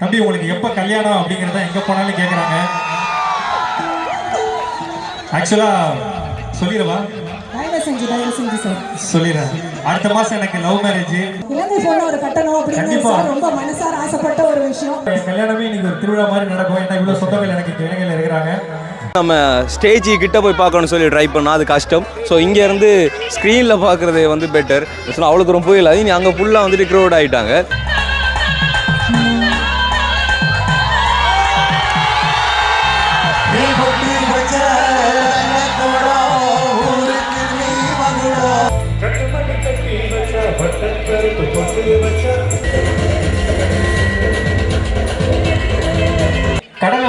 தம்பி உங்களுக்கு எப்ப கல்யாணம் அப்படிங்கறத எங்க போனாலும் கேக்குறாங்க. ஆக்சுவலா சொல்லிடவா? தயவு செஞ்சு தயவு செஞ்சு சார் சொல்லிடுறேன். அடுத்த மாசம் எனக்கு லவ் மேரேஜ் இலங்கை பொண்ணு ஒரு கட்டணம் அப்படின்னு கண்டிப்பா. சார் ரொம்ப மனசார ஆசைப்பட்ட ஒரு விஷயம். என் கல்யாணமே இன்னைக்கு ஒரு திருவிழா மாதிரி நடக்கும். ஏன்னா இவ்வளவு சொந்தங்கள் எனக்கு இங்க இலங்கையில இருக்கிறாங்க. நம்ம ஸ்டேஜ் கிட்ட போய் பார்க்கணும்னு சொல்லி ட்ரை பண்ணால் அது கஷ்டம். ஸோ இங்கேருந்து ஸ்க்ரீனில் பார்க்குறது வந்து பெட்டர் ஸோ அவ்வளோ தூரம் போயிடல. இனி அங்கே ஃபுல்லாக வந்துட்டு க்ரௌட் ஆகிட்டாங்க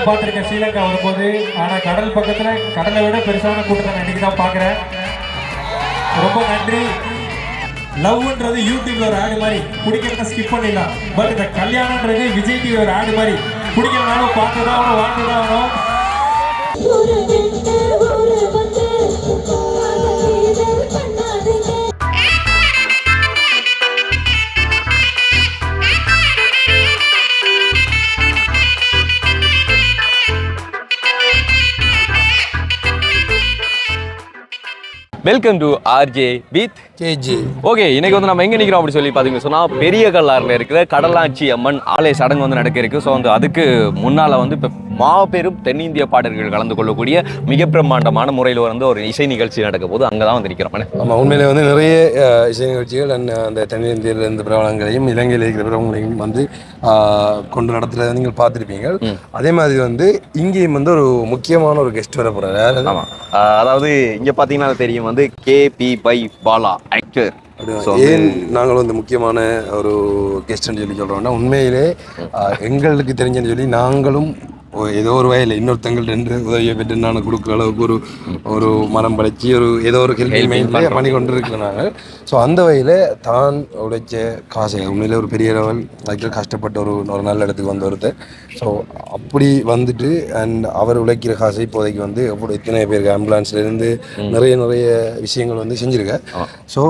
பார்த்துருக்கேன் ஸ்ரீலங்கா வரும்போது ஆனால் கடல் பக்கத்தில் கடலை விட பெருசான கூட்டத்தை நான் இன்னைக்கு தான் பார்க்குறேன். ரொம்ப நன்றி. லவ்ன்றது யூடியூப்ல ஒரு ஆடு மாதிரி பிடிக்கிறத ஸ்கிப் பண்ணிடலாம். பட் இந்த கல்யாணன்றது விஜய் டிவி ஒரு ஆடு மாதிரி பிடிக்கிறனாலும் பார்த்துதான் ஆகணும் வாழ்ந்து ஆகணும். Welcome to RJ with KG okay இன்னைக்கு வந்து நம்ம எங்கே நிற்கிறோம் அப்படி சொல்லி பார்த்தீங்கன்னு சொன்னால் பெரிய கல்லாரில் இருக்கிற கடலாட்சி அம்மன் ஆலய சடங்கு வந்து நடக்க இருக்கு. ஸோ வந்து அதுக்கு முன்னால் வந்து இப்போ மாபெரும் தென்னிந்திய பாடல்கள் கலந்து கொள்ளக்கூடிய மிக பிரம்மாண்டமான முறையில் வந்து ஒரு இசை நிகழ்ச்சி நடக்க போது அங்கே தான் வந்து நிற்கிறோம் ஆமாம் உண்மையிலே வந்து நிறைய இசை நிகழ்ச்சிகள் and அந்த தென்னிந்தியில் இருந்த பிரபலங்களையும் இலங்கையில் இருக்கிற பிரபலங்களையும் வந்து கொண்டு நடத்துறதை நீங்கள் பார்த்துருப்பீங்க அதே மாதிரி வந்து இங்கேயும் வந்து ஒரு முக்கியமான ஒரு கெஸ்ட் வர போகிறார்? ஆமாம் அதாவது இங்கே பார்த்தீங்கன்னா தெரியும் வந்து K P Y Bala. Actor ஏன் நாங்கள் வந்து முக்கியமான ஒரு கெஸ்ட்னு சொல்லி சொல்கிறோம்னா உண்மையிலே எங்களுக்கு தெரிஞ்சன்னு சொல்லி நாங்களும் ஏதோ ஒரு வயலில் இன்னொருத்தங்கள் ரெண்டு உதவியை பெற்று நான் கொடுக்குற அளவுக்கு ஒரு ஒரு மனம் படைச்சி ஒரு ஏதோ ஒரு ஹெல்ப் மைண்டில் பண்ணி கொண்டு நாங்கள் ஸோ அந்த வகையில் தான் உழைச்ச காசை உண்மையிலே ஒரு பெரிய லெவல் அதுக்கு கஷ்டப்பட்ட ஒரு ஒரு நல்ல இடத்துக்கு வந்து ஒருத்தர். ஸோ அப்படி வந்துட்டு அண்ட் அவர் உழைக்கிற காசை இப்போதைக்கு வந்து எப்படி இத்தனை பேருக்கு ஆம்புலன்ஸ்ல இருந்து நிறைய நிறைய விஷயங்கள் வந்து செஞ்சுருக்கேன் ஸோ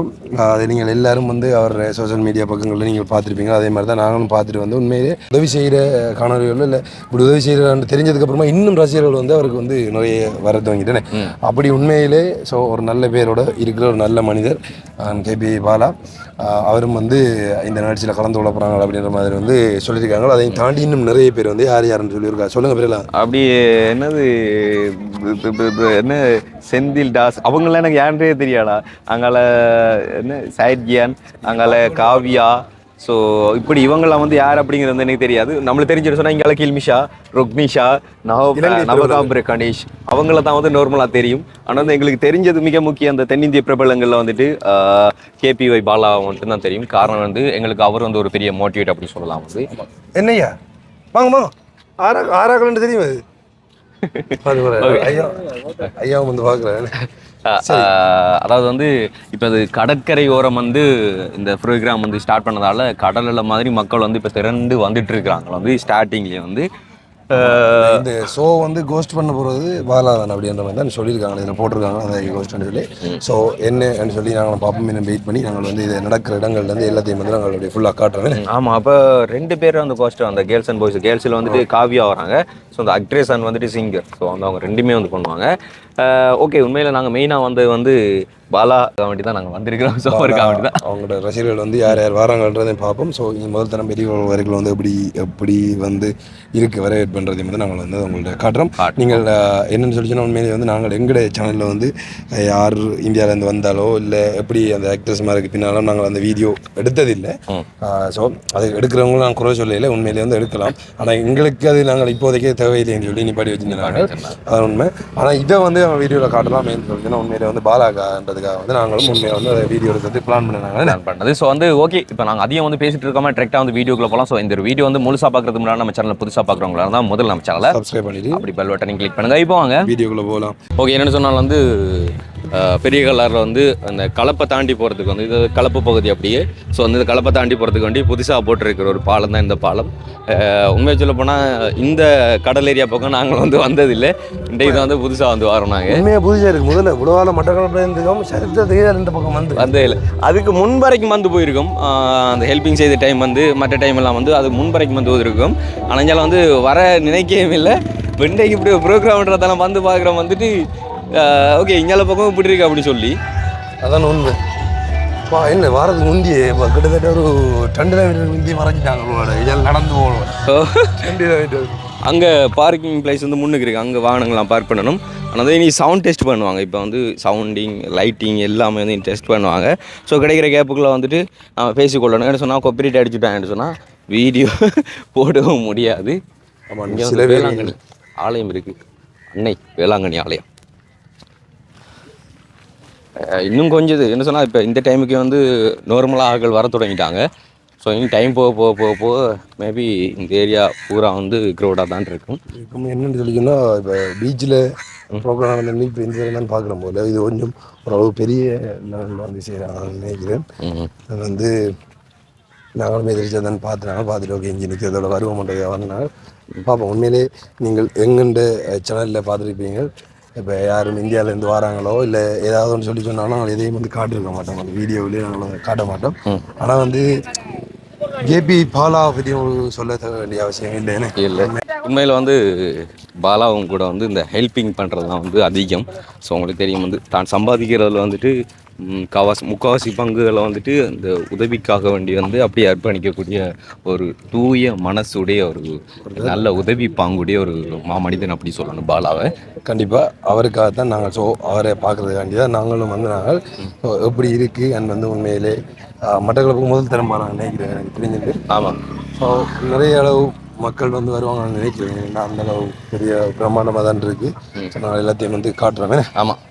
அதை நீங்கள் எல்லாரும் வந்து அவர் சோஷியல் மீடியா பக்கங்களில் நீங்கள் பார்த்துருப்பீங்க. அதே மாதிரி தான் நாங்களும் பார்த்துட்டு வந்து உண்மையிலே உதவி செய்கிற காணொலிகள் இல்லை இப்படி உதவி செய்கிறான்னு தெரிஞ்சதுக்கப்புறமா இன்னும் ரசிகர்கள் வந்து அவருக்கு வந்து நிறைய வர துவங்கிட்டேனே. அப்படி உண்மையிலே ஸோ ஒரு நல்ல பேரோட இருக்கிற ஒரு நல்ல மனிதர் கேபி பாலா. அவரும் வந்து இந்த நிகழ்ச்சியில் கலந்து கொள்ள போகிறாங்க அப்படின்ற மாதிரி வந்து சொல்லியிருக்காங்க. அதையும் தாண்டி இன்னும் நிறைய பேர் வந்து யார் யாருன்னு சொல்லியிருக்காங்க சொல்லுங்கள் பேரெல்லாம் அப்படி என்னது என்ன செந்தில் தாஸ். அவங்களாம் எனக்கு யாருன்றே தெரியாடா அங்கால என்ன சைட்கியான் அங்கால காவியா ஸோ இப்படி இவங்கெல்லாம் வந்து யார் அப்படிங்கிறது வந்து எனக்கு தெரியாது. நம்மளுக்கு தெரிஞ்சிட்டு சொன்னா இங்கால கில்மிஷா ருக்மிஷா நவகாம்பிர கணேஷ் அவங்கள தான் வந்து நார்மலாக தெரியும். ஆனால் வந்து எங்களுக்கு தெரிஞ்சது மிக முக்கியம் அந்த தென்னிந்திய பிரபலங்களில் வந்துட்டு கேபிஒய் பாலா மட்டும் தான் தெரியும். காரணம் வந்து எங்களுக்கு அவர் வந்து ஒரு பெரிய மோட்டிவேட் அப்படி சொல்லலாம் வந்து. என்னய்யா? வாங்க வாங்க. ஆறா ஆறாக்கலன்னு தெரியும் அது ஐயா ஐயாவும் வந்து பார்க்குறேன் அதாவது வந்து இப்போ அது கடற்கரை ஓரம் வந்து இந்த ப்ரோக்ராம் வந்து ஸ்டார்ட் பண்ணதால கடலில் மாதிரி மக்கள் வந்து இப்போ திரண்டு வந்துட்டு இருக்கிறாங்க வந்து ஸ்டார்டிங்லேயே வந்து இந்த ஷோ வந்து கோஸ்ட் பண்ண போகிறது பாலாதான் அப்படின்ற மாதிரி தான் சொல்லியிருக்காங்க. இதில் போட்டிருக்காங்க. அதை கோஸ்ட்னு சொல்லி. ஸோ என்னன்னு சொல்லி நாங்கள் பார்ப்போம் இன்னும் வெயிட் பண்ணி நாங்கள் வந்து இது நடக்கிற இடங்கள்லேருந்து எல்லாத்தையும் வந்து நாங்கள் அப்படியே ஃபுல்லாக காட்டுறோம். ஆமாம் அப்போ ரெண்டு பேரும் அந்த கோஸ்ட் அந்த கேர்ள்ஸ் அண்ட் பாய்ஸ் கேர்ள்ஸில் வந்துட்டு காவியா வராங்க. ஸோ அந்த அக்ட்ரஸ் அண்ட் வந்துட்டு சிங்கர் ஸோ வந்து அவங்க ரெண்டுமே வந்து பண்ணுவாங்க. ஓகே உண்மையில் நாங்கள் மெயினாக வந்து வந்து பாலா காமெடி தான் நாங்கள் வந்திருக்கிறோம். ஸோ ஒரு காமெடி தான். அவங்களோட ரசிகர்கள் வந்து யார் யார் வராங்கன்றதையும் பார்ப்போம். ஸோ இங்கே முதல் தரம் பெரிய வரைக்கும் வந்து எப்படி எப்படி வந்து இருக்கு வரவேற்பு பண்ணுறதையும் வந்து நாங்கள் வந்து உங்கள்ட்ட காட்டுறோம். நீங்கள் என்னன்னு சொல்லி சொன்னா உண்மையிலேயே வந்து நாங்கள் எங்களுடைய சேனலில் வந்து யார் இந்தியாவிலேருந்து வந்தாலோ இல்லை எப்படி அந்த ஆக்ட்ரஸ் மாதிரி பின்னாலும் நாங்கள் அந்த வீடியோ எடுத்ததில்லை. ஸோ அது எடுக்கிறவங்களும் நான் குறை சொல்லல உண்மையிலேயே வந்து எடுக்கலாம். ஆனால் எங்களுக்கு அது நாங்கள் இப்போதைக்கே தேவையில்லைன்னு சொல்லி நிப்பாடி வச்சிருந்தாங்க. அது உண்மை. ஆனால் இதை வந்து வீடியோவில் காட்டலாம் சொல்லிச்சுன்னா உண்மையிலே வந்து பாலாகான்றதுக்காக வந்து நாங்களும் உண்மையை வந்து அதை வீடியோ எடுக்கிறது பிளான் பண்ணினாங்க பிளான் பண்ணது. ஸோ வந்து ஓகே இப்போ நாங்கள் அதிகம் வந்து பேசிட்டு இருக்காம? டேரெக்டாக வந்து வீடியோக்குள்ள போகலாம் ஸோ இந்த வீடியோ வந்து முழுசாக பார்க்கறதுக்கு முன்னாடி நம்ம சேனல் புதுசாக பார்க்குறவங்களா இருந்தால் முதல்ல நம்ம சேனலை சப்ஸ்கிரைப் பண்ணிட்டு அப்படி பெல் பட்டனை கிளிக் பண்ணுங்க. இப்போ வாங்க. வீடியோக்குள்ளே போகலாம் ஓகே என்னென்னு சொன்னால் வந்து பெரிய கலரில் வந்து அந்த கலப்பை தாண்டி போகிறதுக்கு வந்து இது கலப்பு பகுதி அப்படியே. ஸோ வந்து இந்த கலப்பை தாண்டி போகிறதுக்கு வேண்டி புதுசாக போட்டிருக்கிற ஒரு பாலம் தான் இந்த பாலம். உண்மையை சொல்ல போனால் இந்த கடல் ஏரியா பக்கம் நாங்கள் வந்து வந்ததில்லை. இன்றைக்கு தான் வந்து புதுசாக வந்து வரோம் நாங்கள் உண்மையாக புதுசாக இருக்குது முதல்ல இவ்வளோ மட்டக்களப்பில் இருந்துக்கோம் சரித்திரத்துக்கே இந்த பக்கம் வந்து வந்தே இல்லை. அதுக்கு முன் வரைக்கும் வந்து போயிருக்கோம். அந்த ஹெல்பிங் செய்த டைம் வந்து மற்ற டைம் எல்லாம் வந்து அது முன் வரைக்கும் வந்து போயிருக்கும். ஆனால் வந்து வர நினைக்கவே இல்லை. வெண்டைக்கு இப்படி ப்ரோக்ராம்ன்றதெல்லாம் வந்து பார்க்குறோம். வந்துட்டு ஓகே இங்கால பக்கம் இப்படி இருக்கு அப்படி சொல்லி. அதான் உண்மை. பா என்ன வாரத்துக்கு முந்தியே இப்போ கிட்டத்தட்ட ஒரு ரெண்டு கிலோமீட்டர் முந்தி மறைஞ்சிட்டாங்க இதெல்லாம் நடந்து போகணும். ரெண்டு கிலோமீட்டர் அங்கே பார்க்கிங் பிளேஸ் வந்து முன்னுக்கு இருக்குது அங்கே வாகனங்கள்லாம் பார்க் பண்ணணும். ஆனால் இனி சவுண்ட் டெஸ்ட் பண்ணுவாங்க. இப்போ வந்து சவுண்டிங் லைட்டிங் எல்லாமே வந்து டெஸ்ட் பண்ணுவாங்க. ஸோ கிடைக்கிற கேப்புக்குள்ளே வந்துட்டு நம்ம பேசிக்கொள்ளணும். என்ன சொன்னால் கொப்பரேட் அடிச்சுட்டாங்கன்னு சொன்னால் வீடியோ போடவும் முடியாது. ஆமாம் சில வேளாங்கண்ணி ஆலயம் இருக்குது அன்னை வேளாங்கண்ணி ஆலயம். இன்னும் கொஞ்சம் இது என்ன சொன்னால் இப்போ இந்த டைமுக்கு வந்து நார்மலாக ஆட்கள் வர தொடங்கிட்டாங்க. ஸோ இன்னும் டைம் போக போக போக போக மேபி இந்த ஏரியா பூரா வந்து க்ரௌடாக தான் இருக்கும். இப்போ என்னென்னு சொல்லிக்கணும்னா இப்போ பீச்சில் ப்ரோக்ராம் நடந்து இப்போ இந்த தான் பார்க்குற போல. இது கொஞ்சம் ஓரளவு பெரிய லெவலில் வந்து செய்கிறாங்கன்னு நினைக்கிறேன். அது வந்து நாங்களும் எதிர்த்து பார்த்துனாங்க பார்த்துட்டு ஓகே இங்கே நிற்கிறதோட வருவோம்ன்றது வந்தனால பார்ப்போம். உண்மையிலே நீங்கள் எங்கெண்ட சேனலில் பார்த்துருப்பீங்க? இப்போ யாரும் இந்தியாவிலேருந்து வராங்களோ இல்லை ஏதாவது ஒன்று சொல்லி சொன்னாலும் நாங்கள் எதையும் வந்து காட்டிருக்க மாட்டோம். அந்த வீடியோவிலேயே நாங்கள் காட்ட மாட்டோம். ஆனால் வந்து ஜேபி பாலா பற்றி உங்களுக்கு சொல்ல வேண்டிய அவசியம் இல்லை என்ன? இல்லை. உண்மையில் வந்து பாலாவும் கூட வந்து இந்த ஹெல்பிங் பண்ணுறதுலாம் வந்து அதிகம். ஸோ உங்களுக்கு தெரியும் வந்து தான் சம்பாதிக்கிறதுல வந்துட்டு கவாசி முக்காவாசி பங்குகளை வந்துட்டு இந்த உதவிக்காக வேண்டி வந்து அப்படியே அர்ப்பணிக்கக்கூடிய ஒரு தூய மனசுடைய ஒரு நல்ல உதவி பாங்குடைய ஒரு மாமனிதன் அப்படி சொல்லணும் பாலாவை. கண்டிப்பாக அவருக்காக தான் நாங்கள் ஸோ அவரை பார்க்குறதுக்காண்டி தான் நாங்களும் வந்து நாங்கள் எப்படி இருக்குது அண்ட் வந்து உண்மையிலே மட்டக்களப்புக்கு முதல் தரமாக நான் நினைக்கிறேன் எனக்கு தெரிஞ்சது ஆமாம் ஸோ நிறைய அளவு மக்கள் வந்து வருவாங்கன்னு நினைக்கிறேன். ஏன்னா அந்த அளவு பெரிய பிரம்மாண்டமாக தான் இருக்குது ஸோ நான் எல்லாத்தையும் வந்து காட்டுறேன். ஆமாம்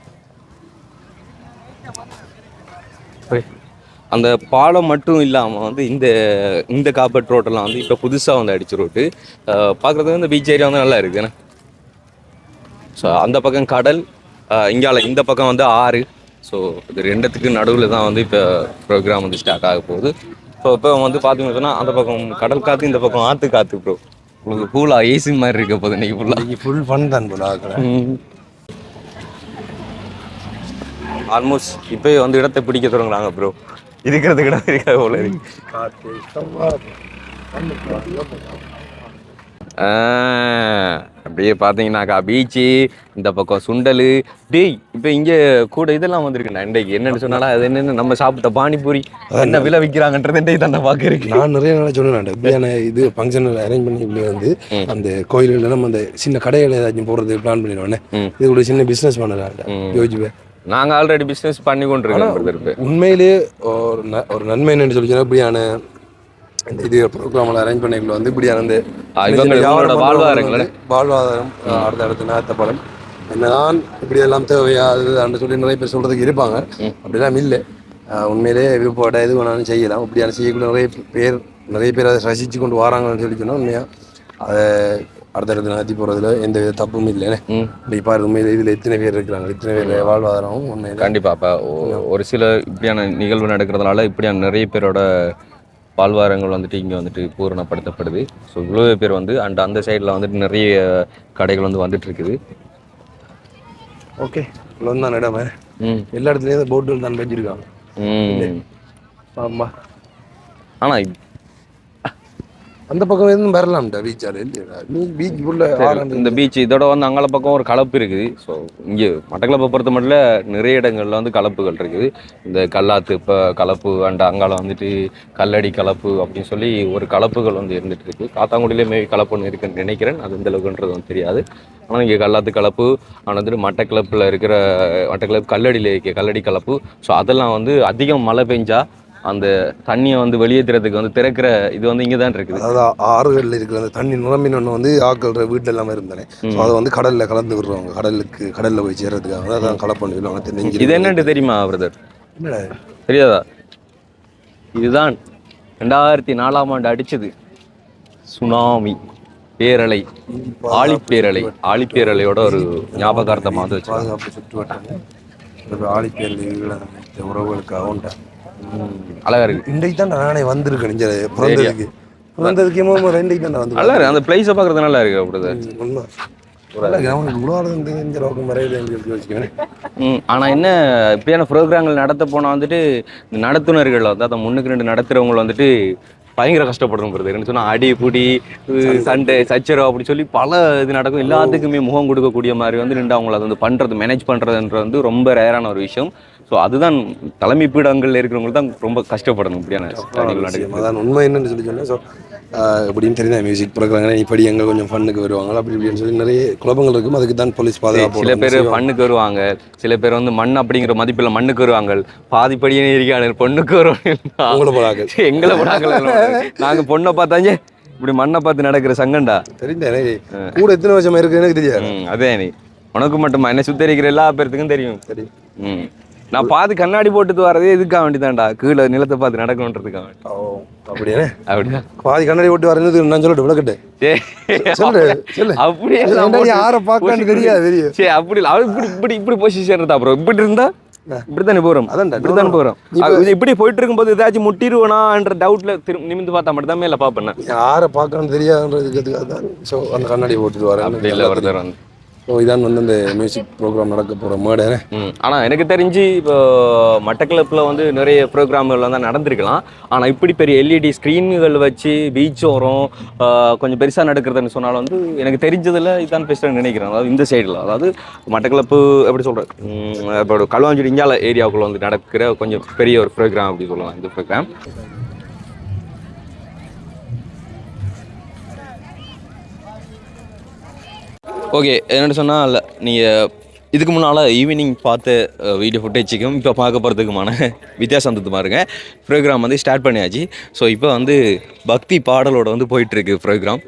அந்த பாலம் மட்டும் இல்லாமல் வந்து இந்த இந்த காப்பட் ரோட்டெல்லாம் வந்து இப்போ புதுசாக வந்து அடிச்ச ரோட்டு. பார்க்குறது இந்த பீச் ஏரியா வந்து நல்லா இருக்குண்ணே ஸோ அந்த பக்கம் கடல் இங்கால இந்த பக்கம் வந்து ஆறு. ஸோ இது ரெண்டுத்துக்கு நடுவில் தான் வந்து இப்போ ப்ரோக்ராம் வந்து ஸ்டார்ட் ஆக போகுது. ஸோ இப்போ வந்து பார்த்தீங்கன்னு அந்த பக்கம் கடல் காற்று இந்த பக்கம் ஆற்று காற்று ப்ரோ உங்களுக்கு ஃபுல்லாக ஏசி மாதிரி இருக்க போகுது இன்னைக்கு ஃபுல்லாக ஃபுல் ஃபன் தான் ஆக்கிறேன் ஆல்மோஸ்ட் இப்போயே வந்து இடத்தை பிடிக்க தொடங்குறாங்க ப்ரோ இருக்கிறதுக்கு இடம் இருக்காது போல இருக்கு. அப்படியே பார்த்தீங்கன்னாக்கா பீச்சு இந்த பக்கம் சுண்டல். டேய் இப்போ இங்கே கூட இதெல்லாம் வந்திருக்குண்ணா இன்றைக்கு. என்னன்னு சொன்னாலும் அது என்னென்ன நம்ம சாப்பிட்ட பானிபூரி என்ன விலை விற்கிறாங்கன்றது இன்றைக்கு தான் பார்க்க நான் நிறைய நாள் சொன்னேன் இப்படியான இது ஃபங்க்ஷன் அரேஞ்ச் பண்ணி இப்படி வந்து அந்த கோயில்கள் நம்ம அந்த சின்ன கடைகள் ஏதாச்சும் போடுறது பிளான் பண்ணிடுவேன். இது கூட சின்ன பிஸ்னஸ் பண்ணலாம் யோசிச்சுப்பேன் நாங்கள் ஆல்ரெடி பிஸ்னஸ் பண்ணி கொண்டு இருக்கோம் உண்மையிலேயே ஒரு ஒரு நன்மை என்னன்னு சொல்லி இப்படியான இது ப்ரோக்ராமில் அரேஞ்ச் பண்ணிக்கல வந்து வாழ்வாதாரங்கள? வந்து வாழ்வாதாரம் அடுத்த அடுத்த பலன் என்னதான் இப்படி எல்லாம் தேவையா அது சொல்லி நிறைய பேர் சொல்றதுக்கு இருப்பாங்க. அப்படிலாம் இல்லை. அஹ், உண்மையிலேயே விருப்பப்பட்ட எது வேணாலும் செய்யலாம். இப்படியான செய்யக்கூடிய நிறைய பேர் நிறைய பேர் அதை ரசித்து கொண்டு வராங்கன்னு சொல்லி சொன்னா உண்மையா? அதை அடுத்தடுத்து நடத்தி போகிறதுல எந்த வித தப்பும் இல்லைன்னு இப்படி பாரு உண்மையில இதில் எத்தனை பேர் இருக்கிறாங்க இத்தனை பேர் வாழ்வாதாரமும் உண்மையில கண்டிப்பா. அப்ப ஒ- ஒரு சில இப்படியான நிகழ்வு நடக்கிறதுனால இப்படியான நிறைய பேரோட வாழ்வாரங்கள் வந்துட்டு இங்கே வந்துட்டு பூரணப்படுத்தப்படுது. ஸோ இவ்வளோ பேர் வந்து அண்ட் அந்த சைடில் வந்துட்டு நிறைய கடைகள் வந்து வந்துட்டு இருக்குது. ஓகே இவ்வளோ தான் இடமே எல்லா இடத்துலையும் போட்டுகள் தான் வச்சிருக்காங்க ம். ஆமா. ஆனால் அந்த பக்கம் எதுவும் வரலாம்டா பீச் ஆடு இல்லையா? நீ பீச் உள்ள இந்த பீச் இதோட வந்து அங்கால பக்கம் ஒரு கலப்பு இருக்குது. ஸோ இங்கே மட்டக்களப்பை பொறுத்த மட்டும் நிறைய இடங்கள்ல வந்து கலப்புகள் இருக்குது. இந்த கல்லாத்து இப்போ கலப்பு அண்ட் அங்கால வந்துட்டு கல்லடி கலப்பு அப்படின்னு சொல்லி ஒரு கலப்புகள் வந்து இருந்துட்டு இருக்கு. காத்தாங்குடியிலே மேபி கலப்பு ஒன்று இருக்குன்னு நினைக்கிறேன். அது எந்த அளவுக்குன்றது வந்து தெரியாது. ஆனால் இங்கே கல்லாத்து கலப்பு ஆனால் வந்துட்டு மட்டக்கிளப்பில் இருக்கிற மட்டக்கிளப்பு கல்லடியில் இருக்க கல்லடி கலப்பு. ஸோ அதெல்லாம் வந்து அதிகம் மழை பெஞ்சா அந்த தண்ணியை வந்து வெளியேற்றுறதுக்கு வந்து திறக்கிற இது வந்து இங்கே தான் இருக்குது அதாவது ஆறுகளில் இருக்கிற அந்த தண்ணி நிரம்பினொன்று வந்து ஆட்கள் வீட்டில் எல்லாமே இருந்தானே. ஸோ அதை வந்து கடலில் கலந்து விடுறவங்க கடலுக்கு கடலில் போய் சேர்றதுக்காக தான் அதான் கலப்பு பண்ணி விடுவாங்க நெஞ்சு இது என்னன்னு தெரியுமா பிரதர்? தெரியாதா? இதுதான் ரெண்டாயிரத்தி நாலாம் ஆண்டு அடிச்சது. சுனாமி பேரலை ஆழிப்பேரலை. ஆழிப்பேரலையோட ஒரு ஞாபகார்த்தமாக வந்து வச்சு பாதுகாப்பு சுற்று வட்டாங்க இப்போ ஆழிப்பேர் இதுல உறவுகளுக்காக உண்டா? அழகா இருக்கு. இன்றைக்கு தான் நானே வந்திருக்கேன் இங்கே பிறந்ததுக்கு பிறந்ததுக்கு ஏமா ரெண்டைக்கு தான் வந்து நல்லா இருக்கு. அந்த பிளேஸை பார்க்கறது நல்லா இருக்கு அப்படிதான். உண்மை ஆனால் என்ன இப்படியான ப்ரோக்ராம்கள் நடத்த போனால் வந்துட்டு இந்த நடத்துனர்கள் வந்து அதை முன்னுக்கு ரெண்டு நடத்துகிறவங்க வந்துட்டு பயங்கர கஷ்டப்படணும் சொன்னால் அடி புடி சண்டை சச்சரவு அப்படி சொல்லி பல இது நடக்கும். எல்லாத்துக்குமே முகம் கொடுக்கக்கூடிய மாதிரி வந்து நின்று அவங்கள அதை வந்து பண்ணுறது மேனேஜ் பண்ணுறதுன்றது வந்து ரொம்ப ரேரான ஒரு விஷயம். ஸோ அதுதான் தலைமை பீடங்களில் இருக்கிறவங்களுக்கு தான் ரொம்ப கஷ்டப்படணும் இப்படியான அதான் உண்மை என்னன்னு சொல்லி சொன்னேன் ஸோ எப்படின்னு தெரியுதா மியூசிக் ப்ரோக்ராம் இப்படி எங்க கொஞ்சம் ஃபன்னுக்கு வருவாங்க அப்படி இப்படின்னு சொல்லி நிறைய குழப்பங்கள் இருக்கும். அதுக்கு தான் போலீஸ் பாதுகாப்பு சில பேர் மண்ணுக்கு வருவாங்க. சில பேர் வந்து மண் அப்படிங்கிற மதிப்பில் மண்ணுக்கு வருவாங்க. பாதிப்படியே இருக்காங்க பொண்ணுக்கு வருவாங்க உங்களை போலாங்க எங்களை படாக்கல நாங்க பொண்ணை பார்த்தாங்க இப்படி மண்ணை பார்த்து நடக்கிற சங்கண்டா தெரியுது கூட எத்தனை வருஷமா இருக்கு எனக்கு தெரியாது. அதே நீ. உனக்கு மட்டுமா? என்ன சுத்தரிக்கிற எல்லா பேர்த்துக்கும் தெரியும். சரி. ம். நான் பார்த்து கண்ணாடி போட்டுட்டு வரதே இதுக்காக வேண்டிதான்டா. கீழே நிலத்தை பார்த்து நடக்கணுன்றதுக்காக வேண்டி. ஓ அப்படியே அப்படியா? பாதி கண்ணாடி ஓட்டு வரது நான் சொல்லட்டு விளக்கட்டு சொல்லு சொல்லு. அப்படியே போட்டு- யாரை பார்க்கலான்னு தெரியாது, அப்படி இல்ல. இப்படி இப்படி இப்படி பொசிஷன் இருந்தா அப்புறம் இப்படி இருந்தா இப்படித்தானே அதான்டா, இப்படித்தானே இப்படி போயிட்டு இருக்கும்போது ஏதாச்சும் முட்டிருவனான்ற டவுட்ல திரும்ப நிமிந்து பார்த்தா மட்டும் தான் மேல பாப்பேன் நான். யாரை பார்க்கணும்னு தெரியாதுன்றதுக்கு ஸோ அந்த கண்ணாடி போட்டுட்டு வரேன் இல்லை வந்து. ஸோ இதான் வந்து அந்த மியூசிக் ப்ரோக்ராம் நடக்க போகிற மேடர் ஆனால் எனக்கு தெரிஞ்சு இப்போ மட்டக்களப்பில் வந்து நிறைய ப்ரோக்ராம்கள் வந்து நடந்திருக்கலாம். ஆனால் இப்படி பெரிய எல்இடி ஸ்க்ரீன்கள் வச்சு பீச் ஓரம் கொஞ்சம் பெருசாக நடக்கிறதுன்னு சொன்னாலும் வந்து எனக்கு தெரிஞ்சதில் இதான் பெஸ்ட்டாக நினைக்கிறேன். அதாவது இந்த சைடில் அதாவது மட்டக்கிளப்பு எப்படி சொல்கிறேன் இப்போ களுவாஞ்சுடி இஞ்சால ஏரியாவுக்குள்ளே வந்து நடக்கிற கொஞ்சம் பெரிய ஒரு ப்ரோக்ராம் அப்படி சொல்லலாம் இந்த ப்ரோக்ராம் ஓகே என்னென்னு சொன்னால் நீங்கள் இதுக்கு முன்னால் ஈவினிங் பார்த்த வீடியோ ஃபுட்டேஜுக்கும் இப்போ பார்க்க போகிறதுக்குமான வித்தியாசம் வந்து பாருங்க. ப்ரோக்ராம் வந்து ஸ்டார்ட் பண்ணியாச்சு. ஸோ இப்போ வந்து பக்தி பாடலோட வந்து போயிட்டுருக்கு ப்ரோக்ராம்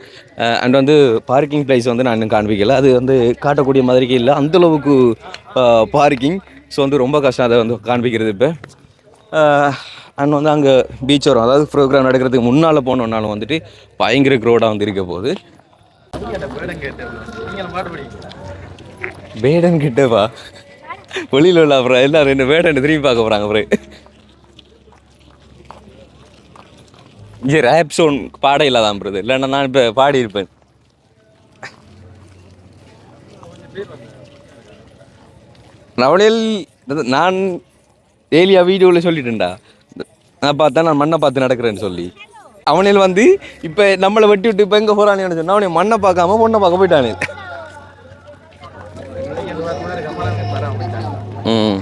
அண்ட் வந்து பார்க்கிங் ப்ளேஸ் வந்து நான் இன்னும் காண்பிக்கல. அது வந்து காட்டக்கூடிய மாதிரிக்கு இல்லை. அந்தளவுக்கு பார்க்கிங் ஸோ வந்து ரொம்ப கஷ்டம் அதை வந்து காண்பிக்கிறது இப்போ. அண்ட் வந்து அங்கே பீச் வரும் அதாவது ப்ரோக்ராம் நடக்கிறதுக்கு முன்னால் போனோன்னாலும் வந்துட்டு பயங்கர க்ரோடாக வந்து இருக்க போகுது. பேடன் கிட்டவா? வெளியில் உள்ள அப்புறம் எல்லாரும் ரெண்டு வேடன் திரும்பி பார்க்க போகிறாங்க அப்புறம் இங்கே ரேப் சோன் பாட இல்லாதான் பிரதர் இல்லைன்னா நான் இப்போ பாடியிருப்பேன். நவளையில் நான் டெய்லியா வீடியோவில் சொல்லிட்டேன்டா நான் பார்த்தா நான் மண்ணை பார்த்து நடக்கிறேன்னு சொல்லி. அவனில் வந்து இப்போ நம்மளை வெட்டி விட்டு இப்போ எங்கே போகிறானு சொன்னால் அவனை மண்ணை பார்க்காம பொண்ணை பார்க்க போயிட்டானே. ம்.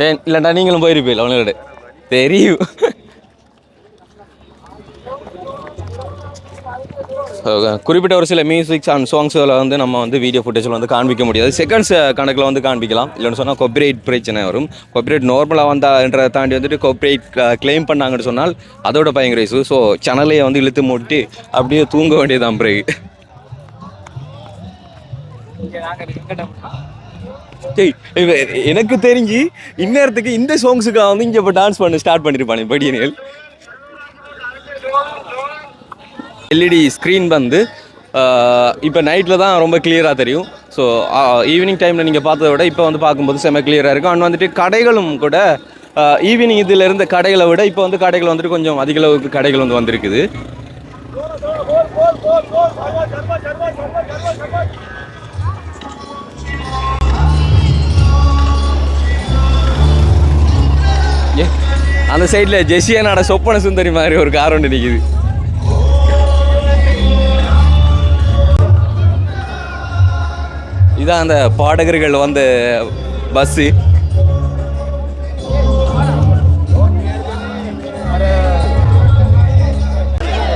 ஏ இல்லைண்டா நீங்களும் போயிருப்பீங்க அவனோட தெரியும். குறிப்பிட்ட ஒரு சில மியூசிக்ஸ் அண்ட் சாங்ஸில் வந்து நம்ம வந்து வீடியோ ஃபுட்டேஜில் வந்து காண்பிக்க முடியாது. செகண்ட்ஸ் கணக்கில் வந்து காண்பிக்கலாம். இல்லைன்னு சொன்னால் கொப்ரேட் பிரச்சனை வரும். கொப்ரேட் நார்மலாக வந்தான்றதை தாண்டி வந்துட்டு கொப்ரேட் க்ளைம் பண்ணாங்கன்னு சொன்னால் அதோட பயங்கர இஷ்யூ ஸோ சேனலையை வந்து இழுத்து மூட்டி அப்படியே தூங்க வேண்டியதான் பிறகு எனக்கு தெரிஞ்சு இந்நேரத்துக்கு இந்த சாங்ஸுக்காக வந்து இங்கே இப்போ டான்ஸ் பண்ண ஸ்டார்ட் பண்ணியிருப்பானே படியனியல் எல்இடி ஸ்க்ரீன் வந்து இப்போ நைட்டில் தான் ரொம்ப கிளியராக தெரியும். ஸோ ஈவினிங் டைமில் நீங்கள் பார்த்ததை விட இப்போ வந்து பார்க்கும்போது செம்ம கிளியராக இருக்கும். அண்ட் வந்துட்டு கடைகளும் கூட ஈவினிங் இதில் இருந்த கடைகளை விட இப்போ வந்து கடைகள் வந்துட்டு கொஞ்சம் அதிக அளவுக்கு கடைகள் வந்து வந்திருக்குது. அந்த சைடில் ஜெசியனோட சொப்பன சுந்தரி மாதிரி ஒரு கார் ஒன்று நிற்கிது இதான் அந்த பாடகர்கள் வந்த பஸ்ஸு.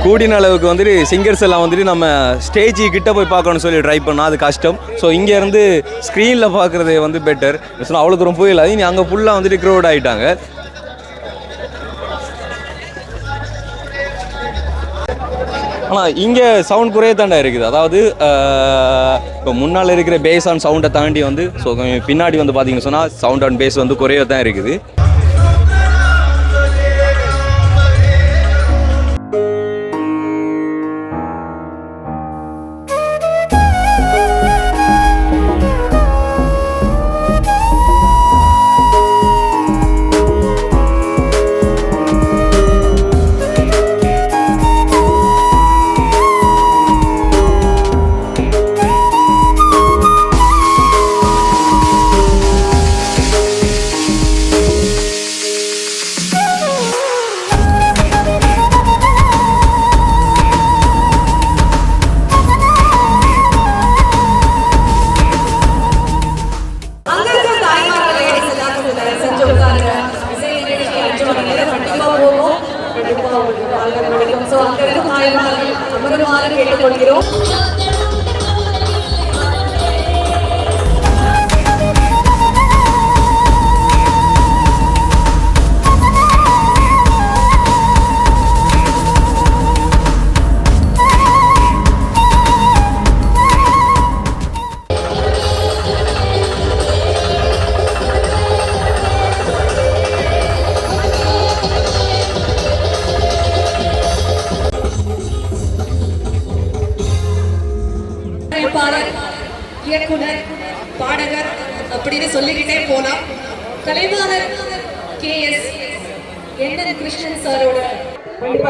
கூடின அளவுக்கு வந்துட்டு சிங்கர்ஸ் எல்லாம் வந்துட்டு நம்ம ஸ்டேஜ் கிட்ட போய் பார்க்கணும்னு சொல்லி ட்ரை பண்ணால் அது கஷ்டம். ஸோ இங்கேருந்து ஸ்க்ரீனில் பார்க்குறது வந்து பெட்டர் சொன்னால் அவ்வளோ தூரம் போயிடல. இனி அங்கே ஃபுல்லாக வந்துட்டு க்ரௌட் ஆகிட்டாங்க ஆனால் இங்கே சவுண்ட் குறைய தாண்டா இருக்குது. அதாவது இப்போ முன்னால் இருக்கிற பேஸ் ஆன் சவுண்டை தாண்டி வந்து ஸோ பின்னாடி வந்து பார்த்தீங்கன்னு சொன்னால் சவுண்ட் அண்ட் பேஸ் வந்து குறைய தான் இருக்குது.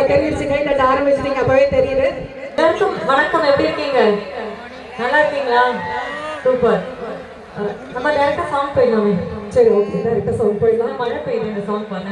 தெரிஞ்சிருச்சு கை தட்ட ஆரம்பிச்சிட்டீங்க அப்பவே தெரியுது. எல்லாருக்கும் வணக்கம். எப்படி இருக்கீங்க? நல்லா இருக்கீங்களா? சூப்பர். நம்ம டேரக்டா சாங் போயிடலாமே. சரி ஓகே டேரக்டா சவுண்ட் போயிடலாம். மழை பெய்யுது இந்த சாங் பண்ண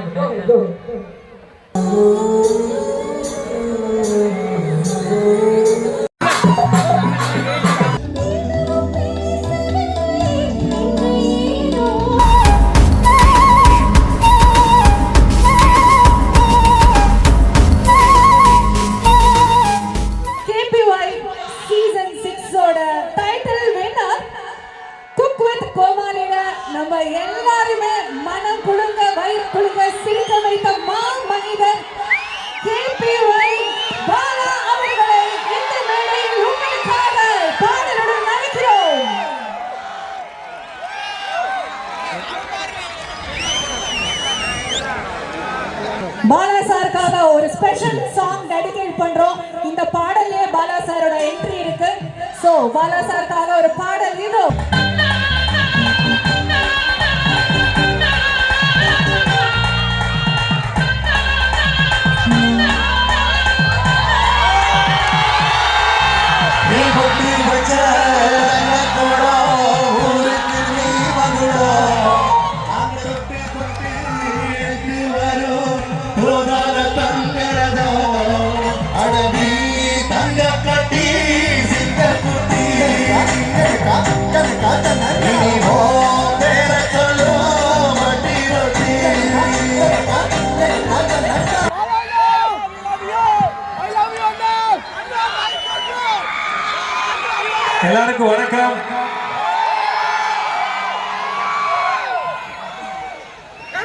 எல்லாருக்கும் வணக்கம்.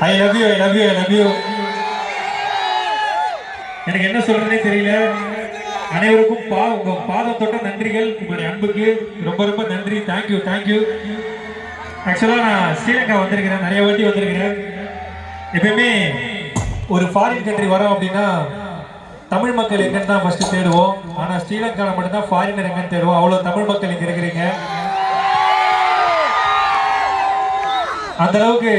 I love you I love you I love you எனக்கு என்ன சொல்றதே தெரியல. அனைவருக்கும் பா உங்க பாதம் தொட்ட நன்றிகள். உங்களுடைய அன்புக்கு ரொம்ப ரொம்ப நன்றி. தேங்க்யூ தேங்க்யூ ஆக்சுவலாக நான் ஸ்ரீலங்கா வந்திருக்கிறேன். நிறைய வாட்டி வந்திருக்கிறேன். எப்பயுமே ஒரு ஃபாரின் கண்ட்ரி வரோம் அப்படின்னா தமிழ் மக்கள் எங்கன்னு தான் ஃபர்ஸ்ட் தேடுவோம். ஆனா ஸ்ரீலங்காவில் மட்டும்தான் ஃபாரினர் எங்கன்னு தேடுவோம். அவ்வளோ தமிழ் மக்கள் இங்க இருக்கிறீங்க. அந்த அளவுக்கு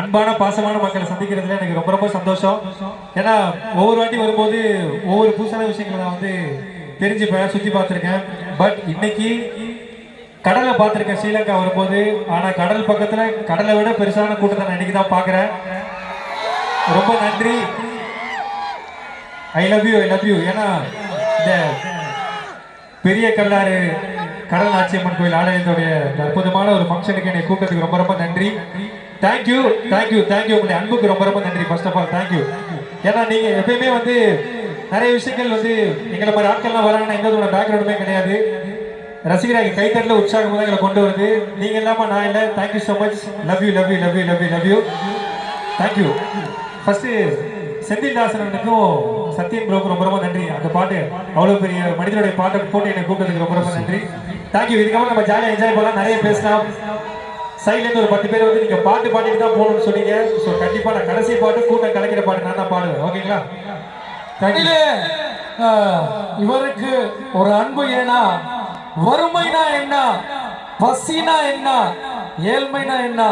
அன்பான பாசமான மக்களை சந்திக்கிறதுல எனக்கு ரொம்ப ரொம்ப சந்தோஷம். ஏன்னா ஒவ்வொரு வாட்டி வரும்போது ஒவ்வொரு புதுசான விஷயங்களை நான் வந்து தெரிஞ்சுப்பேன் சுற்றி பார்த்துருக்கேன். பட் இன்னைக்கு கடலை பார்த்துருக்கேன் ஸ்ரீலங்கா வரும்போது. ஆனால் கடல் பக்கத்தில் கடலை விட பெருசான கூட்டத்தை நான் இன்னைக்கு தான் பார்க்குறேன். ரொம்ப நன்றி. I love you I love you ஏன்னா இந்த பெரிய கல்லாறு கடல் ஆட்சியம்மன் கோயில் ஆலயத்துடைய அற்புதமான ஒரு ஃபங்க்ஷனுக்கு என்னை கூப்பிட்டதுக்கு ரொம்ப ரொம்ப நன்றி. தேங்க்யூ தேங்க்யூ தேங்க்யூ உங்களுடைய அன்புக்கு ரொம்ப ரொம்ப நன்றி ஃபர்ஸ்ட் ஆஃப் ஆல் தேங்க்யூ ஏன்னா நீங்கள் எப்பயுமே வந்து நிறைய விஷயங்கள் வந்து எங்களை மாதிரி ஆட்கள்லாம் வராங்கன்னா எங்களோட பேக்ரவுண்டுமே கிடையாது. ரசிகராக கைத்தட்டில் உற்சாகம் தான் எங்களை கொண்டு வருது. நீங்கள் இல்லாமல் நான் இல்லை. Thank you so much love you love you love you love you love you thank you first செந்தில்தாசனுக்கும் Sathyan ப்ரோக்கு ரொம்ப ரொம்ப நன்றி. அந்த பாட்டு அவ்வளோ பெரிய மனிதனுடைய பாட்டை போட்டு என்னை கூப்பிட்டதுக்கு ரொம்ப ரொம்ப நன்றி. தேங்க்யூ இதுக்கப்புறம் நம்ம ஜாலியாக என்ஜாய் பண்ணலாம். நிறைய பேசலாம். சைட்லேருந்து ஒரு பத்து பேர் வந்து நீங்கள் பாட்டு பாடிட்டு தான் போகணும்னு சொன்னீங்க. ஸோ கண்டிப்பாக நான் கடைசி பாட்டு கூட்டம் கலைக்கிற பாட்டு நான் தான் பாடுவேன். ஓகேங்களா தேங்க்யூ இவருக்கு ஒரு அன்பு ஏனா வறுமைனா என்ன? பசினா என்ன? ஏழ்மைனா என்ன?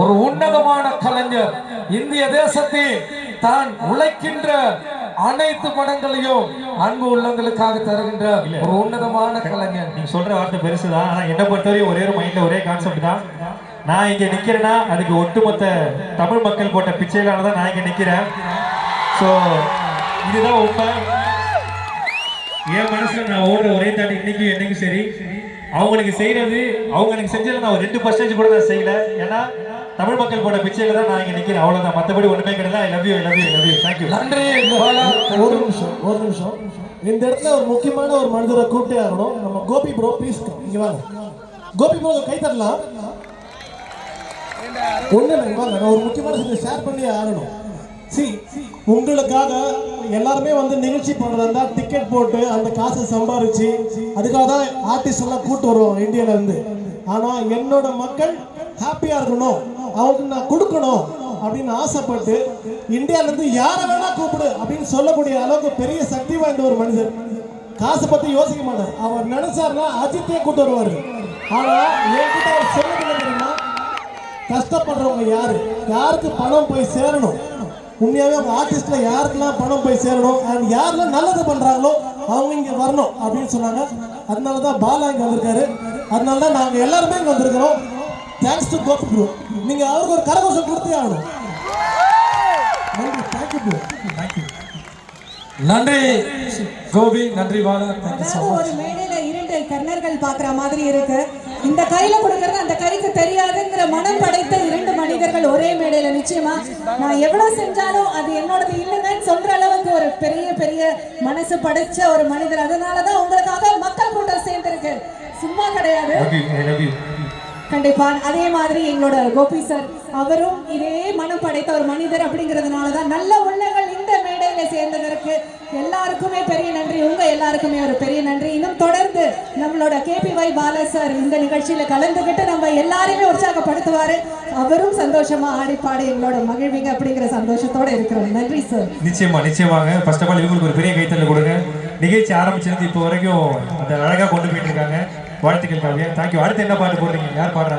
ஒரு உன்னதமான கலைஞர் இந்திய தேசத்தின் தான் உழைக்கின்ற அனைத்து படங்களையும் அன்பு உள்ளங்களுக்காக தருகின்ற ஒரு உன்னதமான கலைஞர் நீங்க சொல்ற வார்த்தை பெருசு தான் ஆனா என்ன பொறுத்தவரையும் ஒரே ஒரு மைண்ட்ல ஒரே கான்செப்ட் தான். நான் இங்க நிக்கிறேன்னா அதுக்கு ஒட்டுமொத்த தமிழ் மக்கள் போட்ட பிச்சையிலான தான் நான் இங்க நிக்கிறேன். ஸோ இதுதான் உண்மை. என் மனசுல நான் ஓடுற ஒரே தாண்டி இன்னைக்கும் என்னைக்கும் சரி. அவங்களுக்கு செய்யறது அவங்க எனக்கு செஞ்சதுல நான் ஒரு ரெண்டு பர்சன்டேஜ் கூட நான் செய்யல. ஏன்னா தமிழ் மக்கள் போட பிச்சையில தான் நான் இங்க நிக்கிறேன். அவ்வளவுதான். மத்தபடி ஒண்ணுமே கிடையாது. I love you love you love you thank you நன்றி. ஒரு நிமிஷம் ஒரு நிமிஷம். இந்த இடத்துல ஒரு முக்கியமான ஒரு மனிதரை கூப்பிட்டே ஆகணும். நம்ம கோபி ப்ரோ ப்ளீஸ் இங்க வாங்க. கோபி ப்ரோ கை தரலாம். ஒண்ணு இல்லை வாங்க. நான் ஒரு முக்கியமான விஷயத்தை ஷேர் பண்ணி ஆகணும். சி உங்களுக்காக எல்லாருமே வந்து நிகழ்ச்சி பண்றதா டிக்கெட் போட்டு அந்த காசை சம்பாரிச்சு அதுக்காக தான் ஆர்டிஸ்ட் எல்லாம் கூட்டு வருவோம் இந்தியால இருந்து. ஆனா என்னோட மக்கள் ஹாப்பியா இருக்கணும். அவருக்கு நான் கொடுக்கணும் அப்படின்னு ஆசைப்பட்டு இந்தியாவிலேருந்து யாரை வேணா கூப்பிடு அப்படின்னு சொல்லக்கூடிய அளவுக்கு பெரிய சக்தி வாய்ந்த ஒரு மனிதர். காசை பத்தி யோசிக்க மாட்டார். அவர் நினைச்சாருன்னா அஜித்தே கூட்டு வருவாரு. ஆனா என்கிட்ட அவர் சொன்னது கஷ்டப்படுறவங்க யாரு? யாருக்கு பணம் போய் சேரணும்? உண்மையாவே அவங்க ஆர்டிஸ்ட்ல யாருக்கெல்லாம் பணம் போய் சேரணும்? அண்ட் யாரெல்லாம் நல்லது பண்றாங்களோ அவங்க இங்க வரணும் அப்படின்னு சொன்னாங்க. அதனால தான் பாலா இங்க வந்திருக்காரு. அதனால தான் நாங்க எல்லாருமே இங்க வந்திருக்கிறோம். தேங்க்ஸ் டு கோபி ப்ரோ நீங்க அவருக்கு ஒரு கரகோஷம் கொடுத்தே ஆகணும். நன்றி தேங்க்யூ ப்ரோ தேங்க்யூ நன்றி கோபி. நன்றி பாலா. ஒரு மேடையில இரண்டு கர்ணர்கள் பாக்குற மாதிரி இருக்கு. இந்த கையில கொடுக்கறது அந்த கைக்கு தெரியாதுங்கிற மனம் படைத்த இரண்டு மனிதர்கள் ஒரே மேடையில நிச்சயமா நான் எவ்வளவு செஞ்சாலும் அது என்னோடது இல்லைங்கன்னு சொல்ற அளவுக்கு ஒரு பெரிய பெரிய மனசு படைச்ச ஒரு மனிதர். அதனாலதான் உங்களுக்காக மக்கள் கூட்டம் சேர்ந்திருக்கு. சும்மா கிடையாது. கண்டிப்பாக. கண்டிப்பா அதே மாதிரி எங்களோட கோபி சார் அவரும் இதே மனம் படைத்த ஒரு மனிதர் அப்படிங்கிறதுனால தான் நல்ல உள்ளங்கள் இந்த மேடையில சேர்ந்ததற்கு எல்லாருக்குமே பெரிய நன்றி. உங்க எல்லாருக்குமே ஒரு பெரிய நன்றி. இன்னும் தொடர்ந்து நம்மளோட கேபிஒய் பாலா சார் இந்த நிகழ்ச்சியில கலந்துகிட்டு நம்ம எல்லாரையுமே உற்சாகப்படுத்துவாரு. அவரும் சந்தோஷமா ஆடி பாடி எங்களோட மகிழ்விங்க அப்படிங்கிற சந்தோஷத்தோட இருக்கிறோம். நன்றி சார். நிச்சயமா நிச்சயமாங்க. ஃபர்ஸ்ட் ஆஃப் ஆல் இவங்களுக்கு ஒரு பெரிய கைத்தல் கொடுங்க. நிகழ்ச்சி ஆரம்பிச்சிருந்து இப்போ வரைக்கும் அதை அழகா கொண்டு போயிட்டு இருக்காங்க. வாழ்த்துக்கள் காவியா தேங்க்யூ அடுத்து என்ன பாட்டு போடுறீங்க? யார் பாடுறா?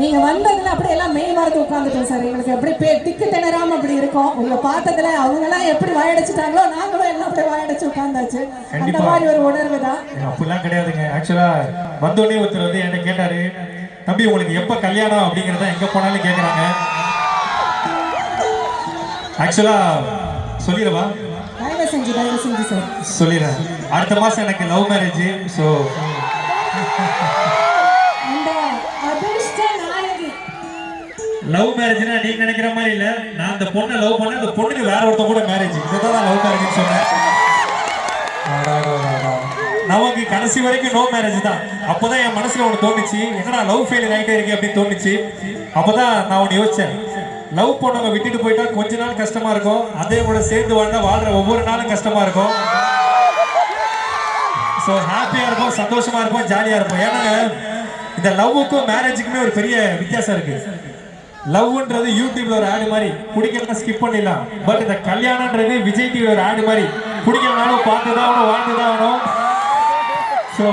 நீங்க வந்ததுல அப்படியே எல்லாம் மெய் மறந்து உட்காந்துட்டோம் சார். எங்களுக்கு எப்படி பே திக்கு திணறாம அப்படி இருக்கோம். உங்களை பார்த்ததுல அவங்க எல்லாம் எப்படி வாயடைச்சிட்டாங்களோ நாங்களும் எல்லாம் அப்படியே வாயடைச்சு உட்கார்ந்தாச்சு. அந்த. மாதிரி ஒரு உணர்வு தான். அப்படிலாம் கிடையாதுங்க. ஆக்சுவலா வந்தோடனே ஒருத்தர் வந்து என்கிட்ட கேட்டாரு தம்பி உங்களுக்கு எப்ப கல்யாணம் அப்படிங்கறத எங்க போனாலும் கேக்குறாங்க. ஆக்சுவலா சொல்லிடவா? தயவு செஞ்சு தயவு செஞ்சு சார். சொல்லிடுறேன். அடுத்த மாசம் எனக்கு லவ் மேரேஜ் ஸோ லவ் மேரேஜ்னா நீ நினைக்கிற மாதிரி இல்ல. நான் அந்த பொண்ணை லவ் பண்ண அந்த பொண்ணுக்கு வேற ஒருத்த கூட மேரேஜ் இதுதான் நான் லவ் மேரேஜ் சொன்னேன். நமக்கு கடைசி வரைக்கும் நோ மேரேஜ் தான் அப்போதான் என் மனசுல ஒன்று தோணுச்சு என்னடா லவ் ஃபெயிலியர் ஆகிட்டே இருக்கு அப்படின்னு தோணுச்சு அப்போதான் நான் ஒன்று யோசிச்சேன் லவ் பொண்ணவங்க விட்டுட்டு போயிட்டா கொஞ்ச நாள் கஷ்டமா இருக்கும் அதே கூட சேர்ந்து வாழ்ந்தா வாழ்ற ஒவ்வொரு நாளும் கஷ்டமா இருக்கும் ஸோ ஹாப்பியாக இருப்போம் சந்தோஷமா இருப்போம் ஜாலியாக இருப்போம். ஏன்னா இந்த லவ்வுக்கும் மேரேஜுக்குமே ஒரு பெரிய வித்தியாசம் இருக்கு. லவ்ன்றது யூடியூப்ல ஒரு ஆடு மாதிரி பிடிக்கலன்னா ஸ்கிப் பண்ணிடலாம். பட் இந்த கல்யாணன்றது விஜய் டிவி ஒரு ஆடு மாதிரி பிடிக்கலனாலும் பார்த்து தான் ஆகணும் வாழ்ந்து தான் ஆகணும். ஸோ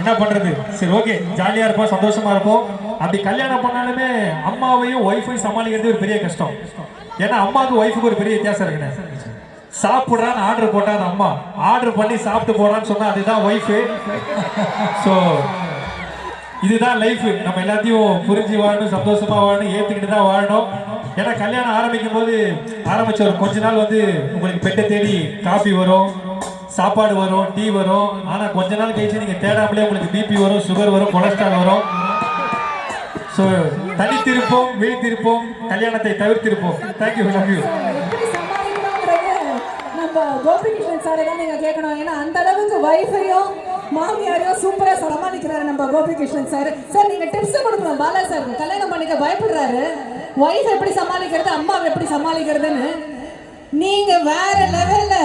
என்ன பண்றது? சரி ஓகே ஜாலியா இருப்போம் சந்தோஷமா இருப்போம். அப்படி கல்யாணம் பண்ணாலுமே அம்மாவையும் ஒய்ஃபையும் சமாளிக்கிறது ஒரு பெரிய கஷ்டம். ஏன்னா அம்மாவுக்கு ஒய்ஃபுக்கு ஒரு பெரிய வித்தியாசம் இருக்குண்ணே. சாப்பிட்றான்னு ஆர்டர் போட்டா அம்மா ஆர்டர் பண்ணி சாப்பிட்டு போறான்னு சொன்னா அதுதான் ஒய்ஃபு ஸோ இதுதான் லைஃப் நம்ம எல்லாத்தையும் புரிஞ்சு வாழணும் சந்தோஷமா வாழணும் ஏத்துக்கிட்டு தான் வாழணும். ஏன்னா கல்யாணம் ஆரம்பிக்கும் போது ஆரம்பிச்ச ஒரு கொஞ்ச நாள் வந்து உங்களுக்கு பெட்டை தேடி காஃபி வரும் சாப்பாடு வரும் டீ வரும். ஆனா கொஞ்ச நாள் கழிச்சு நீங்க தேடாமலே உங்களுக்கு பிபி வரும் சுகர் வரும் கொலஸ்ட்ரால் வரும். ஸோ தனித்திருப்போம் விழித்திருப்போம் கல்யாணத்தை தவிர்த்திருப்போம். தேங்க்யூ லவ் யூ நம்ம கோபிகிருஷ்ணன் சாரை தான் நீங்க கேட்கணும் ஏன்னா அந்த அளவுக்கு வைஃபையும் மாமியாரையும் சூப்பரா சமாளிக்கிறாரு நம்ம கோபிகிருஷ்ணன் சார் சார் நீங்க டிப்ஸ் கொடுக்கணும். பாலா சார் கல்யாணம் பண்ணிக்க பயப்படுறாரு. ஒய்ஃப் எப்படி சமாளிக்கிறது அம்மாவை எப்படி சமாளிக்கிறதுன்னு நீங்க வேற லெவல்ல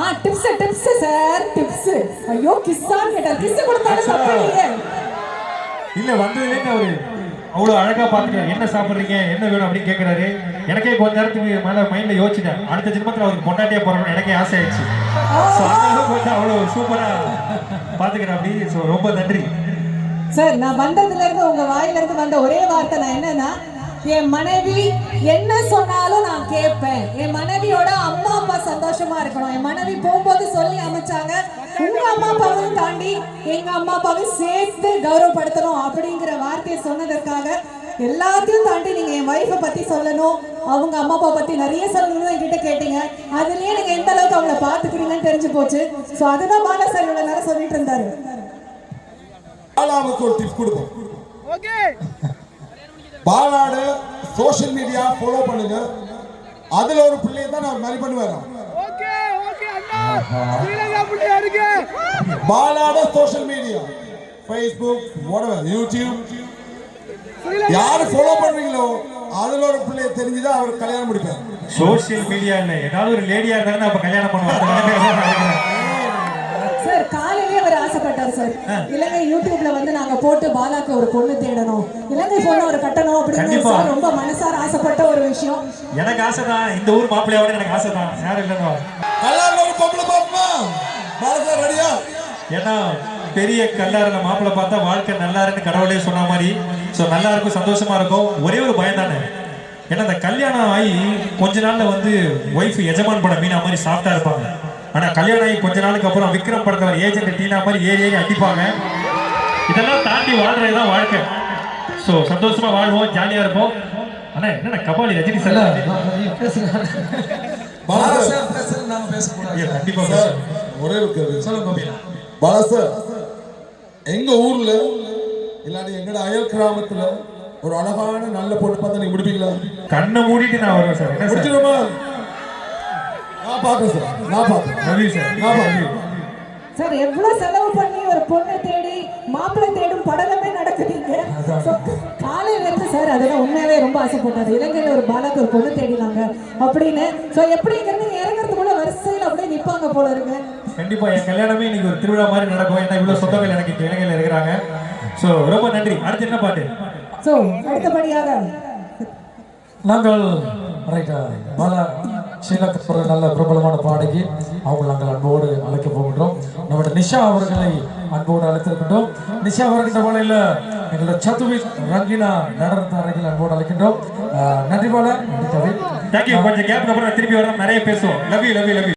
ஆ டிப்ஸ் டிப்ஸ் சார் டிப்ஸ் ஐயோ கிஸ்ஸான்னு கேட்டார். கிஸ் கொடுத்தாலும் தப்பு இல்லையே. இல்ல வந்ததுலேருந்து அவரு அவ்வளோ அழகாக பார்த்துக்கிறாரு என்ன சாப்பிட்றீங்க என்ன வேணும் அப்படின்னு கேட்குறாரு எனக்கே கொஞ்ச நேரத்துக்கு மேலே மைண்டில் யோசிச்சிட்டேன். அடுத்த ஜென்மத்தில் அவருக்கு பொண்டாட்டியா போகிறோம் எனக்கே ஆசை ஆயிடுச்சு ஸோ அந்த கொஞ்சம் அவ்வளோ சூப்பராக பார்த்துக்கிறேன் அப்படி. ஸோ ரொம்ப நன்றி. சார் நான் வந்ததுலேருந்து உங்கள் வாயிலேருந்து வந்த ஒரே வார்த்தை நான் என்னன்னா என் மனைவி என்ன சொன்னாலும் நான் கேட்பேன். என் மனைவியோட அம்மா அப்பா சந்தோஷமா இருக்கணும். என் மனைவி போகும்போது சொல்லி அமைச்சாங்க. உங்க அம்மா அப்பாவையும் தாண்டி எங்க அம்மா அப்பாவையும் சேர்த்து கௌரவப்படுத்தணும் அப்படிங்கிற வார்த்தையை சொன்னதற்காக எல்லாத்தையும் தாண்டி நீங்க என் ஒய்ஃபை பத்தி சொல்லணும். அவங்க அம்மா அப்பா பத்தி நிறைய சொல்லணும்னு என்கிட்ட கேட்டீங்க. அதுலயே நீங்க எந்த அளவுக்கு அவங்கள பாத்துக்கிறீங்கன்னு தெரிஞ்சு போச்சு. சோ அதுதான் பாலா சார் இவ்வளவு நேரம் சொல்லிட்டு இருந்தாரு. பாலாவுக்கு ஒரு டிப்ஸ் கொடுப்போம். பாலாடு சோஷியல் மீடியா ஃபாலோ பண்ணுங்க. அதுல ஒரு பிள்ளையை தான் நான் மேரி பண்ணுவேன் பாலாடு social media Facebook whatever YouTube யாரு ஃபாலோ பண்றீங்களோ அதுல ஒரு பிள்ளையை தெரிஞ்சுதான் அவர் கல்யாணம் முடிப்பார். சோஷியல் மீடியா இல்ல. ஏதாவது ஒரு லேடியா இருந்தாலும் அப்ப கல்யாணம் பண்ணுவோம் சார் காலையிலேயே அவர் ஆசைப்பட்டார் சார் இலங்கை யூடியூப்ல வந்து நாங்க போட்டு பாலாக்கு ஒரு பொண்ணு தேடணும். இலங்கை பொண்ணு ஒரு கட்டணும் அப்படின்னு ரொம்ப மனசார ஆசைப்பட்ட ஒரு விஷயம். எனக்கு ஆசைதான். இந்த ஊர் மாப்பிள்ளையோட எனக்கு ஆசைதான். யாரும் இல்லைங்க. கல்யாணம் ஒரு பொம்பளை பாப்பா. பாலசா ரெடியா. ஏன்னா பெரிய கல்லாரில் மாப்பிள்ளை பார்த்தா வாழ்க்கை நல்லா இருக்குன்னு கடவுளே சொன்ன மாதிரி. ஸோ நல்லா இருக்கும் சந்தோஷமா இருக்கும். ஒரே ஒரு பயம் தானே? ஏன்னா இந்த கல்யாணம் ஆகி கொஞ்ச நாள்ல வந்து ஒய்ஃப் எஜமான் படம் மீனா மாதிரி சாஃப்டா இருப்பாங்க. ஆனா கல்யாணம் ஆகி கொஞ்ச நாளுக்கு அப்புறம் விக்ரம் படத்துல ஏஜென்ட் டீனா மாதிரி ஏறி ஏறி அடிப்பாங்க. இதெல்லாம் தாண்டி வாழ்றது தான் வாழ்க்கை. ஸோ சந்தோஷமா வாழ்வோம் ஜாலியா இருப்போம். ஆனா என்ன கபாலி ரஜினி சார்? பாலா நாம பேசக்கூடாது. ஐயா, கண்டிப்பா சார். ஒரே ஒரு கேள்வி. சொல்லுங்க பாலா சார் எங்க ஊர்ல இல்லாட்டி எங்கட அயல் கிராமத்துல ஒரு அழகான நல்ல பொண்ணு பார்த்தா நீங்க முடிப்பீங்களா? கண்ணை மூடிட்டு நான் வருவேன் சார். என்ன சார்? முடிச்சிடுமா? நான் பாக்குறேன் சார். நான் பாக்குறேன் சார். நான் பாக்குறேன் சார் எவ்வளவு செலவு பண்ணி ஒரு பொண்ணை தேடி மாப்பிள்ளை தேடும் படலமே நடக்குதுங்க. So, காலையில இருந்து சார் அதெல்லாம் உண்மையாவே ரொம்ப ஆசைப்பட்டாரு இலங்கையில ஒரு பாலாக்கு ஒரு பொண்ணு தேடினாங்க அப்படின்னு. சோ எப்படிங்கிறது இறங்குறதுக்குள்ள வரிசையில் அப்படியே நிப்பாங்க போல இருக்கு. கண்டிப்பா என் கல்யாணமே இன்னைக்கு ஒரு திருவிழா மாதிரி நடக்கும். ஏன்னா இவ்வளவு சொந்தங்கள் எனக்கு இலங்கையில இருக்கிறாங்க. சோ ரொம்ப நன்றி. அடுத்து என்ன பாட்டு? சோ அடுத்தபடியாக நாங்கள் ரைட்டா பாலா ஸ்ரீலங்கா நல்ல பிரபலமான பாடகி. அவங்க நாங்கள் அன்போடு அழைக்க போகின்றோம். நம்முடைய நிஷா அவர்களை அன்போடு அழைத்திருக்கின்றோம். நிஷா அவர்கிட்ட வேலையில் எங்களோட சத்துவி ரங்கினா நடனத்த அறைகள் அன்போடு அழைக்கின்றோம். நன்றி பாலா. தேங்க்யூ கொஞ்சம் கேப் அப்புறம் திருப்பி வரேன். நிறைய பேசுவோம். Love you love you love you